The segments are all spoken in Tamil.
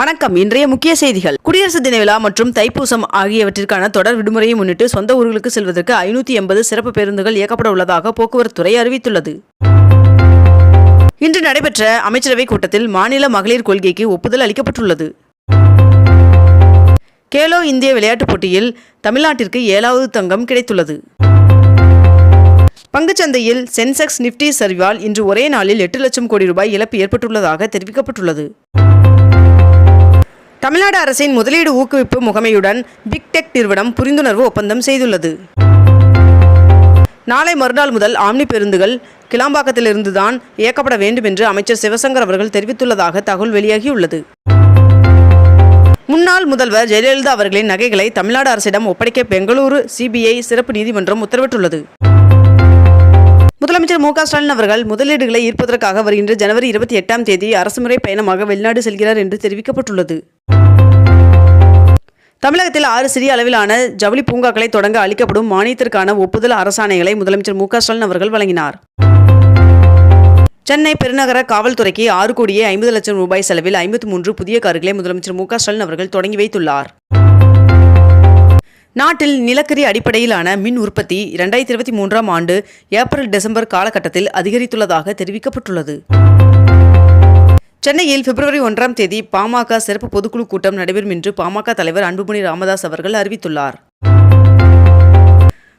வணக்கம். இன்றைய முக்கிய செய்திகள். குடியரசு தின விழா மற்றும் தைப்பூசம் ஆகியவற்றிற்கான தொடர் விடுமுறையை முன்னிட்டு சொந்த ஊர்களுக்கு செல்வதற்கு ஐநூத்தி எண்பது சிறப்பு பேருந்துகள் இயக்கப்பட உள்ளதாக போக்குவரத்து துறை அறிவித்துள்ளது. இன்று நடைபெற்ற அமைச்சரவைக் கூட்டத்தில் மாநில மகளிர் கொள்கைக்கு ஒப்புதல் அளிக்கப்பட்டுள்ளது. கேலோ இந்திய விளையாட்டுப் போட்டியில் தமிழ்நாட்டிற்கு ஏழாவது தங்கம் கிடைத்துள்ளது. பங்குச்சந்தையில் சென்செக்ஸ் நிப்டி சரிவால் இன்று ஒரே நாளில் எட்டு லட்சம் கோடி ரூபாய் இழப்பு ஏற்பட்டுள்ளதாக தெரிவிக்கப்பட்டுள்ளது. தமிழ்நாடு அரசின் முதலீடு ஊக்குவிப்பு முகமையுடன் பிக் டெக் நிறுவனம் புரிந்துணர்வு ஒப்பந்தம் செய்துள்ளது. நாளை மறுநாள் முதல் ஆம்னி பேருந்துகள் கிளாம்பாக்கத்திலிருந்துதான் இயக்கப்பட வேண்டும் என்று அமைச்சர் சிவசங்கர் அவர்கள் தெரிவித்துள்ளதாக தகவல் வெளியாகியுள்ளது. முன்னாள் முதல்வர் ஜெயலலிதா அவர்களின் நகைகளை தமிழ்நாடு அரசிடம் ஒப்படைக்க பெங்களூரு சிபிஐ சிறப்பு நீதிமன்றம் உத்தரவிட்டுள்ளது. முதலமைச்சர் மு க ஸ்டாலின் அவர்கள் முதலீடுகளை ஈர்ப்பதற்காக வருகின்ற ஜனவரி இருபத்தி எட்டாம் தேதி அரசுமுறை பயணமாக வெளிநாடு செல்கிறார் என்று தெரிவிக்கப்பட்டுள்ளது. தமிழகத்தில் ஆறு சிறிய அளவிலான ஜவுளி பூங்காக்களை தொடங்க அளிக்கப்படும் மானியத்திற்கான ஒப்புதல் அரசாணைகளை முதலமைச்சர் மு க ஸ்டாலின் அவர்கள் வழங்கினார். சென்னை பெருநகர காவல்துறைக்கு ஆறு கோடியே ஐம்பது லட்சம் ரூபாய் செலவில் ஐம்பத்தி மூன்று புதிய கார்களை முதலமைச்சர் மு க ஸ்டாலின் அவர்கள் தொடங்கி வைத்துள்ளார். நாட்டில் நிலக்கரி அடிப்படையிலான மின் உற்பத்தி இரண்டாயிரத்தி இருபத்தி மூன்றாம் ஆண்டு ஏப்ரல் டிசம்பர் காலகட்டத்தில் அதிகரித்துள்ளதாக தெரிவிக்கப்பட்டுள்ளது. சென்னையில் பிப்ரவரி ஒன்றாம் தேதி பாமக சிறப்பு பொதுக்குழு கூட்டம் நடைபெறும் என்று பாமக தலைவர் அன்புமணி ராமதாஸ் அவர்கள் அறிவித்துள்ளார்.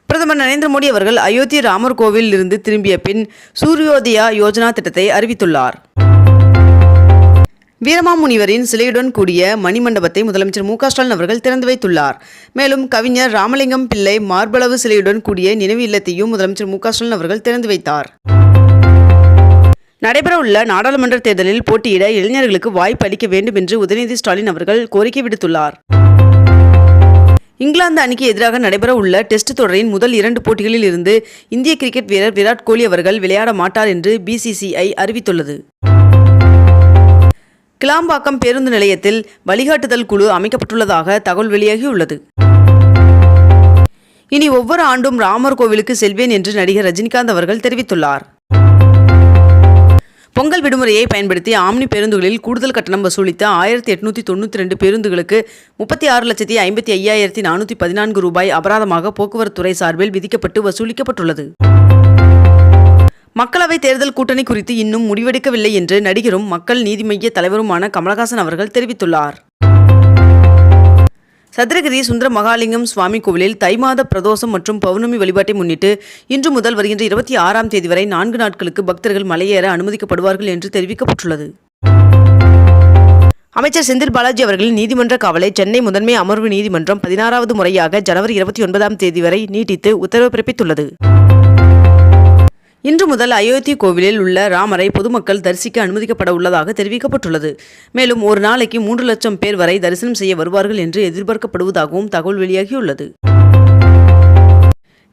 பிரதமர் நரேந்திர மோடி அவர்கள் அயோத்தி ராமர் கோவிலில் இருந்து திரும்பிய பின் சூரியோதயா யோஜனா திட்டத்தை அறிவித்துள்ளார். வீரமாமுனிவரின் சிலையுடன் கூடிய மணிமண்டபத்தை முதலமைச்சர் மு க ஸ்டாலின் அவர்கள் திறந்து வைத்துள்ளார். மேலும் கவிஞர் ராமலிங்கம் பிள்ளை மார்பளவு சிலையுடன் கூடிய நினைவு இல்லத்தையும் முதலமைச்சர் மு க ஸ்டாலின் அவர்கள் திறந்து வைத்தார். நடைபெறவுள்ள நாடாளுமன்ற தேர்தலில் போட்டியிட இளைஞர்களுக்கு வாய்ப்பு அளிக்க வேண்டும் என்று உதயநிதி ஸ்டாலின் அவர்கள் கோரிக்கை விடுத்துள்ளார். இங்கிலாந்து அணிக்கு எதிராக நடைபெறவுள்ள டெஸ்ட் தொடரின் முதல் இரண்டு போட்டிகளில் இருந்து இந்திய கிரிக்கெட் வீரர் விராட் கோலி அவர்கள் விளையாட மாட்டார் என்று பிசிசிஐ அறிவித்துள்ளது. கிளாம்பாக்கம் பேருந்து நிலையத்தில் வழிகாட்டுதல் குழு அமைக்கப்பட்டுள்ளதாக தகவல் வெளியாகியுள்ளது. இனி ஒவ்வொரு ஆண்டும் ராமர் கோவிலுக்கு செல்வேன் என்று நடிகர் ரஜினிகாந்த் அவர்கள் தெரிவித்துள்ளார். பொங்கல் விடுமுறையை பயன்படுத்தி ஆம்னி பேருந்துகளில் கூடுதல் கட்டணம் வசூலித்த ஆயிரத்தி எட்நூத்தி தொண்ணூற்றி ரெண்டு பேருந்துகளுக்கு முப்பத்தி ஆறு லட்சத்தி ஐம்பத்தி ஐயாயிரத்தி நானூற்றி பதினான்கு ரூபாய் அபராதமாக போக்குவரத்துறை சார்பில் விதிக்கப்பட்டு வசூலிக்கப்பட்டுள்ளது. மக்களவைத் தேர்தல் கூட்டணி குறித்து இன்னும் முடிவெடுக்கவில்லை என்று நடிகரும் மக்கள் நீதி மைய தலைவருமான கமலஹாசன் அவர்கள் தெரிவித்துள்ளார். சதுரகிரி சுந்தர மகாலிங்கம் சுவாமி கோவிலில் தை மாத பிரதோஷம் மற்றும் பௌர்ணமி வழிபாட்டை முன்னிட்டு இன்று முதல் வருகின்ற இருபத்தி ஆறாம் தேதி வரை நான்கு நாட்களுக்கு பக்தர்கள் மலையேற அனுமதிக்கப்படுவார்கள் என்று தெரிவிக்கப்பட்டுள்ளது. அமைச்சர் செந்தில் பாலாஜி அவர்களின் நீதிமன்ற காவலை சென்னை முதன்மை அமர்வு நீதிமன்றம் பதினாறாவது முறையாக ஜனவரி இருபத்தி ஒன்பதாம் தேதி வரை நீட்டித்து உத்தரவு பிறப்பித்துள்ளது. இன்று முதல் அயோத்தி கோவிலில் உள்ள ராமரை பொதுமக்கள் தரிசிக்க அனுமதிக்கப்பட உள்ளதாக தெரிவிக்கப்பட்டுள்ளது. மேலும் ஒரு நாளைக்கு மூன்று லட்சம் பேர் வரை தரிசனம் செய்ய வருவார்கள் என்று எதிர்பார்க்கப்படுவதாகவும் தகவல் வெளியாகியுள்ளது.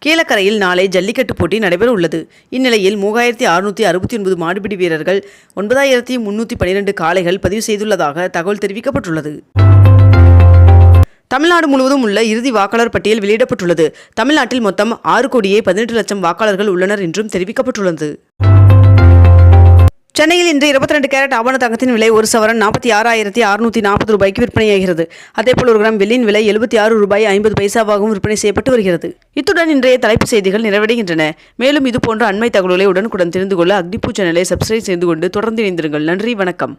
கீழக்கரையில் நாளை ஜல்லிக்கட்டு போட்டி நடைபெற உள்ளது. இந்நிலையில் மூவாயிரத்தி அறுநூற்றி அறுபத்தி ஒன்பது மாடுபிடி வீரர்கள் ஒன்பதாயிரத்தி முன்னூற்றி பனிரெண்டு காளைகள் பதிவு செய்துள்ளதாக தகவல் தெரிவிக்கப்பட்டுள்ளது. தமிழ்நாடு முழுவதும் உள்ள இறுதி வாக்காளர் பட்டியல் வெளியிடப்பட்டுள்ளது. தமிழ்நாட்டில் மொத்தம் ஆறு கோடியே பதினெட்டு லட்சம் வாக்காளர்கள் உள்ளனர் என்றும் தெரிவிக்கப்பட்டுள்ளது. சென்னையில் இன்று இருபத்தி ரெண்டு கேரட் ஆவண தங்கத்தின் விலை ஒரு சவரன் நாற்பத்தி ஆறாயிரத்தி அறுநூற்றி நாற்பது ரூபாய்க்கு விற்பனையாகிறது. அதேபோல் ஒரு கிராம் வெள்ளியின் விலை எழுபத்தி ஆறு ரூபாய் ஐம்பது பைசாவாகவும் விற்பனை செய்யப்பட்டு வருகிறது. இத்துடன் இன்றைய தலைப்புச் செய்திகள் நிறைவடைகின்றன. மேலும் இதுபோன்ற அண்மை தகவல்களை உடனுக்குடன் தெரிந்து கொள்ள அக்னிபூ சேனலை சப்ஸ்கிரைப் செய்து கொண்டு தொடர்ந்து இணைந்திருங்கள். நன்றி வணக்கம்.